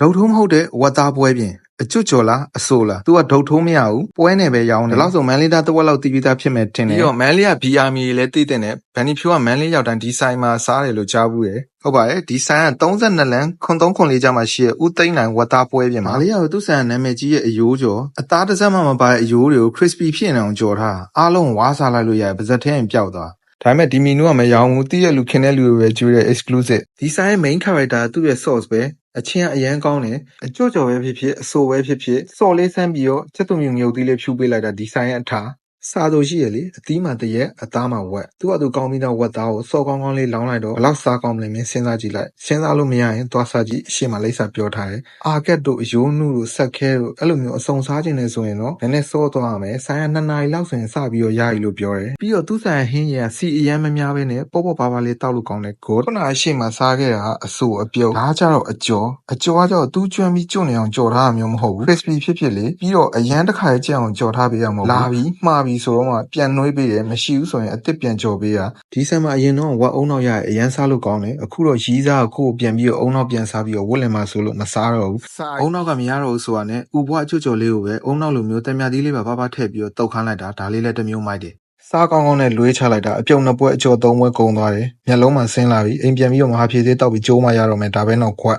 ဒုတ်ထုံးမဟုတ်တဲ့ဝက်သားပွဲပြင်အကျွတ်ကျော်လားအဆိုလား तू ကဒုတ်ထုံးမရဘူးပွဲနယ်ပဲရောင်းတယ်ဒါလို့ဆိုမန်လေးသားတစ်ဝက်လောက်တီးပြီးသားဖြစ်မဲ့တင်တယ်ပြီးတော့မန်လေးက BR မီလည်းတည်တဲ့နဲ့ဗန်နီဖြိုးကမန်လေးရောက်တိုင်းဒီဆိုင်မှာစားတယ်လို့ကြားဘူးရယ်ဟုတ်ပါတယ်ဒီဆိုင်က32လမ်းခွန်3ခွန်4ကျမှရှိရဦးသိန်းနိုင်ဝက်သားပွဲပြင်မှာမလေးကသူ့ဆိုင်ကနာမည်ကြီးရဲ့အယိုးကျော်အသားတစ်စက်မှမပါတဲ့အယိုးတွေကို crispy ဖြစ်နေအောင်ကြော်ထားအားလုံးဝါးစားလိုက်လို့ရတယ်ပါဇက်ထဲရင်ပျောက်သွားဒါပေမဲ့ဒီမီနူကမရောဘူးတည့်ရလူခင်တဲ့လူတွေပဲကျွေးတဲ့ exclusive ဒီဆိုင်ရဲ့ main character ကသူ့ရဲ့ sauce ပဲ အချင်းကအရန်ကောင်းတယ်အကြော့ကြော်ပဲဖြစ်ဖြစ်အဆိုပဲဖြစ်ဖြစ်စော်လေးဆန်းပြီးတော့ချက်သွမြုံမြုပ်သီးလေးဖြူပေးလိုက်တာဒီဆိုင်ရဲ့အထား စားလို့ရှိရလေအသီးမှတရက်အသားမှဝက်သူ့ကသူကောင်းပြီးတော့ဝက်သားကိုစော်ကောင်းကောင်းလေးလောင်းလိုက်တော့ဘယ်လောက်စားကောင်းမလဲမင်းစဉ်းစားကြည့်လိုက်စဉ်းစားလို့မရရင်သွားစားကြည့်အရှိမလိမ့်စာပြောထားတယ်အာကက်တို့အယိုးနုတို့ဆက်ခဲတို့အဲ့လိုမျိုးအစုံစားခြင်းနဲ့ဆိုရင်တော့နည်းနည်းစောသွားရမယ်ဆိုင်က2နာရီလောက်ဆိုရင်စပြီးတော့ရပြီလို့ပြောတယ်ပြီးတော့သူ့ဆိုင်ဟင်းရစီအရန်မများပဲနဲ့ပေါ့ပေါ့ပါပါလေးတောက်လို့ကောင်းတယ် good ခုနအရှိမစားခဲ့တာအဆိုအပြုတ်ဒါကြတော့အကျော်အကျော်ကကြတော့သူ့ကျွမ်းပြီးကျွနေအောင်ကြော်ထားတာမျိုးမဟုတ်ဘူး crispy ဖြစ်ဖြစ်လေပြီးတော့အရန်တစ်ခါကြက်အောင်ကြော်ထားပေးရမှာမဟုတ်ဘူးလာပြီးမှားပြီးဆိုတော့မှပြန်နှွေးပေးတယ်မရှိဘူးဆိုရင်အစ်စ်ပြန်ကြော်ပေးရဒီဆိုင်မှာအရင်တော့ဝက်အုံနောက်ရအရန်စားလို့ကောင်းတယ်အခုတော့ရီးစားကိုကိုပြန်ပြီးတော့အုံနောက်ပြန်စားပြီးတော့ဝက်လင်မှာဆိုလို့မစားတော့ဘူးအုံနောက်ကမရတော့ဘူးဆိုတာနဲ့ဥဘွားအကျွတ်ကျော်လေးကိုပဲအုံနောက်လိုမျိုးတံမြသီးလေးပါပါပါထည့်ပြီးတော့တုတ်ခမ်းလိုက်တာဒါလေးလည်းတစ်မျိုးမိုက်တယ်စားကောင်းကောင်းနဲ့လွေးချလိုက်တာအပြုံနှစ်ပွဲအကျော်သုံးပွဲကုန်သွားတယ်မျက်လုံးမှဆင်းလာပြီအိမ်ပြန်ပြီးတော့မဟာဖြည့်သေးတောက်ပြီးကျိုးမှရတော့မယ်ဒါပဲတော့ခွက်